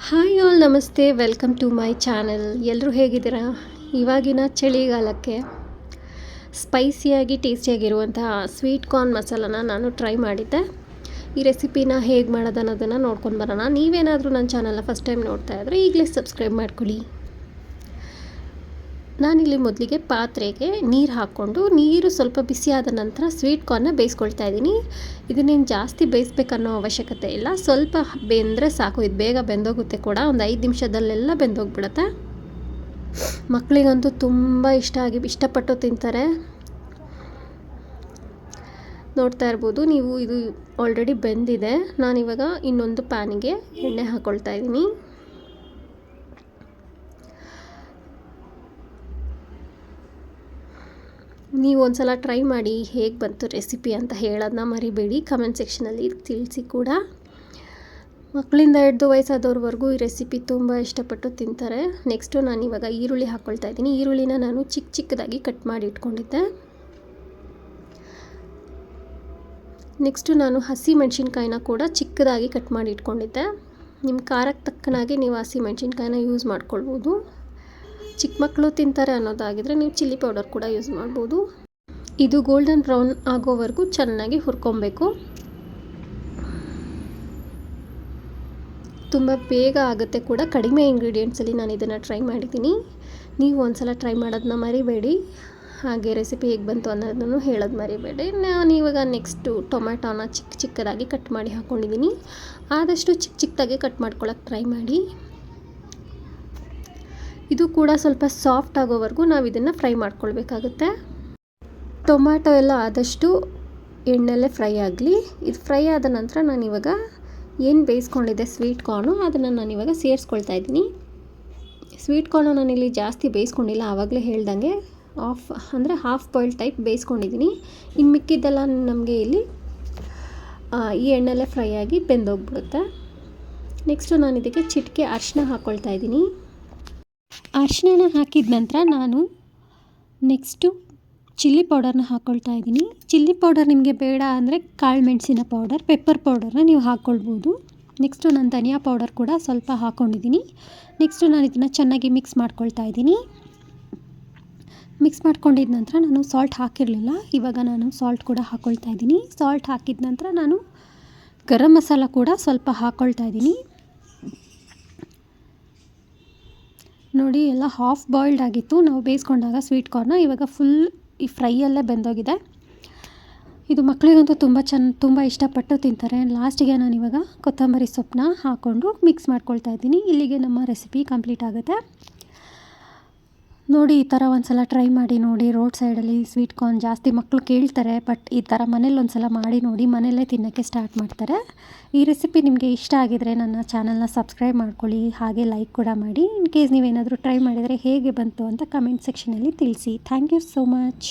Hi all, ನಮಸ್ತೆ, welcome to my channel. ಎಲ್ಲರೂ ಹೇಗಿದ್ದೀರಾ? ಇವಾಗಿನ ಚಳಿಗಾಲಕ್ಕೆ ಸ್ಪೈಸಿಯಾಗಿ ಟೇಸ್ಟಿಯಾಗಿರುವಂತಹ ಸ್ವೀಟ್ ಕಾರ್ನ್ ಮಸಾಲನ ನಾನು ಟ್ರೈ ಮಾಡಿದ್ದೆ. ಈ ರೆಸಿಪಿನ ಹೇಗೆ ಮಾಡೋದು ಅನ್ನೋದನ್ನು ನೋಡ್ಕೊಂಡು ಬರೋಣ. ನೀವೇನಾದರೂ ನನ್ನ ಚಾನಲ್ನ ಫಸ್ಟ್ ಟೈಮ್ ನೋಡ್ತಾ ಇದ್ದರೆ ಈಗಲೇ ಸಬ್ಸ್ಕ್ರೈಬ್ ಮಾಡ್ಕೊಳ್ಳಿ. ನಾನಿಲ್ಲಿ ಮೊದಲಿಗೆ ಪಾತ್ರೆಗೆ ನೀರು ಹಾಕ್ಕೊಂಡು, ನೀರು ಸ್ವಲ್ಪ ಬಿಸಿಯಾದ ನಂತರ ಸ್ವೀಟ್ ಕಾರ್ನ ಬೇಯಿಸ್ಕೊಳ್ತಾ ಇದ್ದೀನಿ. ಇದನ್ನೇನು ಜಾಸ್ತಿ ಬೇಯಿಸ್ಬೇಕನ್ನೋ ಅವಶ್ಯಕತೆ ಇಲ್ಲ. ಸ್ವಲ್ಪ ಬೆಂದರೆ ಸಾಕು. ಇದು ಬೇಗ ಬೆಂದೋಗುತ್ತೆ ಕೂಡ. ಒಂದು ಐದು ನಿಮಿಷದಲ್ಲೆಲ್ಲ ಬೆಂದೋಗ್ಬಿಡುತ್ತೆ. ಮಕ್ಕಳಿಗಂತೂ ತುಂಬ ಇಷ್ಟ ಆಗಿ, ಇಷ್ಟಪಟ್ಟು ತಿಂತಾರೆ. ನೋಡ್ತಾ ಇರ್ಬೋದು. ನೀವು ಇದು ಆಲ್ರೆಡಿ ಬೆಂದಿದೆ. ನಾನಿವಾಗ ಇನ್ನೊಂದು ಪ್ಯಾನಿಗೆ ಎಣ್ಣೆ ಹಾಕ್ಕೊಳ್ತಾ ಇದ್ದೀನಿ. ನೀವು ಒಂದು ಸಲ ಟ್ರೈ ಮಾಡಿ ಹೇಗೆ ಬಂತು ರೆಸಿಪಿ ಅಂತ ಹೇಳೋದನ್ನ ಮರಿಬೇಡಿ. ಕಮೆಂಟ್ ಸೆಕ್ಷನಲ್ಲಿ ತಿಳಿಸಿ ಕೂಡ. ಮಕ್ಕಳಿಂದ ಹಿಡ್ದು ವಯಸ್ಸಾದವ್ರವರೆಗೂ ಈ ರೆಸಿಪಿ ತುಂಬ ಇಷ್ಟಪಟ್ಟು ತಿಂತಾರೆ. ನೆಕ್ಸ್ಟು ನಾನು ಇವಾಗ ಈರುಳ್ಳಿ ಹಾಕ್ಕೊಳ್ತಾ ಇದ್ದೀನಿ. ಈರುಳ್ಳಿನ ನಾನು ಚಿಕ್ಕ ಚಿಕ್ಕದಾಗಿ ಕಟ್ ಮಾಡಿ ಇಟ್ಕೊಂಡಿದ್ದೆ. ನೆಕ್ಸ್ಟು ನಾನು ಹಸಿ ಮೆಣಸಿನ್ಕಾಯಿನ ಕೂಡ ಚಿಕ್ಕದಾಗಿ ಕಟ್ ಮಾಡಿ ಇಟ್ಕೊಂಡಿದ್ದೆ. ನಿಮ್ಮ ಖಾರಕ್ಕೆ ತಕ್ಕನಾಗಿ ನೀವು ಹಸಿ ಮೆಣಸಿನ್ಕಾಯಿನ ಯೂಸ್ ಮಾಡ್ಕೊಳ್ಬೋದು. ಚಿಕ್ಕ ಮಕ್ಕಳು ತಿಂತಾರೆ ಅನ್ನೋದಾಗಿದ್ರೆ ನೀವು ಚಿಲ್ಲಿ ಪೌಡರ್ ಕೂಡ ಯೂಸ್ ಮಾಡ್ಬೋದು. ಇದು ಗೋಲ್ಡನ್ ಬ್ರೌನ್ ಆಗೋವರೆಗೂ ಚೆನ್ನಾಗಿ ಹುರ್ಕೊಬೇಕು. ತುಂಬ ಬೇಗ ಆಗುತ್ತೆ ಕೂಡ ಕಡಿಮೆ ಇಂಗ್ರೀಡಿಯೆಂಟ್ಸಲ್ಲಿ ನಾನು ಇದನ್ನು ಟ್ರೈ ಮಾಡಿದ್ದೀನಿ. ನೀವು ಒಂದ್ಸಲ ಟ್ರೈ ಮಾಡೋದನ್ನ ಮರಿಬೇಡಿ. ಹಾಗೆ ರೆಸಿಪಿ ಹೇಗೆ ಬಂತು ಅನ್ನೋದನ್ನು ಹೇಳೋದು ಮರಿಬೇಡಿ. ನಾನು ಇವಾಗ ನೆಕ್ಸ್ಟು ಟೊಮ್ಯಾಟೋನ ಚಿಕ್ಕ ಚಿಕ್ಕದಾಗಿ ಕಟ್ ಮಾಡಿ ಹಾಕ್ಕೊಂಡಿದ್ದೀನಿ ಆದಷ್ಟು ಚಿಕ್ಕ ಚಿಕ್ಕದಾಗಿ ಕಟ್ ಮಾಡ್ಕೊಳಕ್ಕೆ ಟ್ರೈ ಮಾಡಿ. ಇದು ಕೂಡ ಸ್ವಲ್ಪ ಸಾಫ್ಟ್ ಆಗೋವರೆಗೂ ನಾವು ಇದನ್ನು ಫ್ರೈ ಮಾಡ್ಕೊಳ್ಬೇಕಾಗುತ್ತೆ. ಟೊಮ್ಯಾಟೊ ಎಲ್ಲ ಆದಷ್ಟು ಎಣ್ಣೆಲ್ಲೇ ಫ್ರೈ ಆಗಲಿ. ಇದು ಫ್ರೈ ಆದ ನಂತರ ನಾನಿವಾಗ ಏನು ಬೇಯಿಸ್ಕೊಂಡಿದ್ದೆ ಸ್ವೀಟ್ ಕಾರ್ನು ಅದನ್ನು ನಾನಿವಾಗ ಸೇರಿಸ್ಕೊಳ್ತಾ ಇದ್ದೀನಿ. ಸ್ವೀಟ್ ಕಾರ್ನು ನಾನಿಲ್ಲಿ ಜಾಸ್ತಿ ಬೇಯಿಸ್ಕೊಂಡಿಲ್ಲ, ಆವಾಗಲೇ ಹೇಳ್ದಂಗೆ ಆಫ್ ಅಂದರೆ ಹಾಫ್ ಬಾಯ್ಲ್ ಟೈಪ್ ಬೇಯಿಸ್ಕೊಂಡಿದ್ದೀನಿ. ಇನ್ನು ಮಿಕ್ಕಿದ್ದೆಲ್ಲ ನಮಗೆ ಇಲ್ಲಿ ಈ ಎಣ್ಣೆಲ್ಲೇ ಫ್ರೈ ಆಗಿ ಬೆಂದೋಗ್ಬಿಡುತ್ತೆ. ನೆಕ್ಸ್ಟು ನಾನು ಇದಕ್ಕೆ ಚಿಟಿಕೆ ಅರಿಶಿನ ಹಾಕ್ಕೊಳ್ತಾ ಇದ್ದೀನಿ. ಅರಿಶಿನ ಹಾಕಿದ ನಂತರ ನಾನು ನೆಕ್ಸ್ಟು ಚಿಲ್ಲಿ ಪೌಡರ್ನ ಹಾಕ್ಕೊಳ್ತಾ ಇದ್ದೀನಿ. ಚಿಲ್ಲಿ ಪೌಡರ್ ನಿಮಗೆ ಬೇಡ ಅಂದರೆ ಕಾಳು ಮೆಣಸಿನ ಪೌಡರ್, ಪೆಪ್ಪರ್ ಪೌಡರ್ನ ನೀವು ಹಾಕ್ಕೊಳ್ಬೋದು ನೆಕ್ಸ್ಟು ನಾನು ಧನಿಯಾ ಪೌಡರ್ ಕೂಡ ಸ್ವಲ್ಪ ಹಾಕ್ಕೊಂಡಿದ್ದೀನಿ ನೆಕ್ಸ್ಟು ನಾನು ಇದನ್ನು ಚೆನ್ನಾಗಿ ಮಿಕ್ಸ್ ಮಾಡ್ಕೊಳ್ತಾ ಇದ್ದೀನಿ. ಮಿಕ್ಸ್ ಮಾಡ್ಕೊಂಡಿದ್ದ ನಂತರ ನಾನು ಸಾಲ್ಟ್ ಹಾಕಿರಲಿಲ್ಲ. ಇವಾಗ ನಾನು ಸಾಲ್ಟ್ ಕೂಡ ಹಾಕ್ಕೊಳ್ತಾ ಇದ್ದೀನಿ. ಸಾಲ್ಟ್ ಹಾಕಿದ ನಂತರ ನಾನು ಗರಂ ಮಸಾಲ ಕೂಡ ಸ್ವಲ್ಪ ಹಾಕ್ಕೊಳ್ತಾ ಇದ್ದೀನಿ. ನೋಡಿ ಎಲ್ಲ ಹಾಫ್ ಬಾಯ್ಲ್ಡ್ ಆಗಿತ್ತು. ನಾವು ಬೇಯಿಸ್ಕೊಂಡಾಗ ಸ್ವೀಟ್ ಕಾರ್ನ ಇವಾಗ ಫುಲ್ ಈ ಫ್ರೈಯಲ್ಲೇ ಬೆಂದೋಗಿದೆ. ಇದು ಮಕ್ಕಳಿಗಂತೂ ತುಂಬ ಚೆನ್ನ ತುಂಬ ಇಷ್ಟಪಟ್ಟು ತಿಂತಾರೆ. ಲಾಸ್ಟಿಗೆ ನಾನು ಇವಾಗ ಕೊತ್ತಂಬರಿ ಸೊಪ್ಪನ್ನ ಹಾಕ್ಕೊಂಡು ಮಿಕ್ಸ್ ಮಾಡ್ಕೊಳ್ತಾ ಇದ್ದೀನಿ. ಇಲ್ಲಿಗೆ ನಮ್ಮ ರೆಸಿಪಿ ಕಂಪ್ಲೀಟ್ ಆಗುತ್ತೆ. ನೋಡಿ, ಈ ಥರ ಒಂದು ಸಲ ಟ್ರೈ ಮಾಡಿ ನೋಡಿ. ರೋಡ್ ಸೈಡಲ್ಲಿ ಸ್ವೀಟ್ ಕಾರ್ನ್ ಜಾಸ್ತಿ ಮಕ್ಕಳು ಕೇಳ್ತಾರೆ ಬಟ್ ಈ ಥರ ಮನೇಲಿ ಒಂದು ಸಲ ಮಾಡಿ ನೋಡಿ. ಮನೆಯಲ್ಲೇ ತಿನ್ನೋಕ್ಕೆ ಸ್ಟಾರ್ಟ್ ಮಾಡ್ತಾರೆ. ಈ ರೆಸಿಪಿ ನಿಮಗೆ ಇಷ್ಟ ಆಗಿದರೆ ನನ್ನ ಚಾನಲ್ನ ಸಬ್ಸ್ಕ್ರೈಬ್ ಮಾಡ್ಕೊಳ್ಳಿ. ಹಾಗೆ ಲೈಕ್ ಕೂಡ ಮಾಡಿ. ಇನ್ ಕೇಸ್ ನೀವೇನಾದರೂ ಟ್ರೈ ಮಾಡಿದರೆ ಹೇಗೆ ಬಂತು ಅಂತ ಕಮೆಂಟ್ ಸೆಕ್ಷನಲ್ಲಿ ತಿಳಿಸಿ. Thank you so much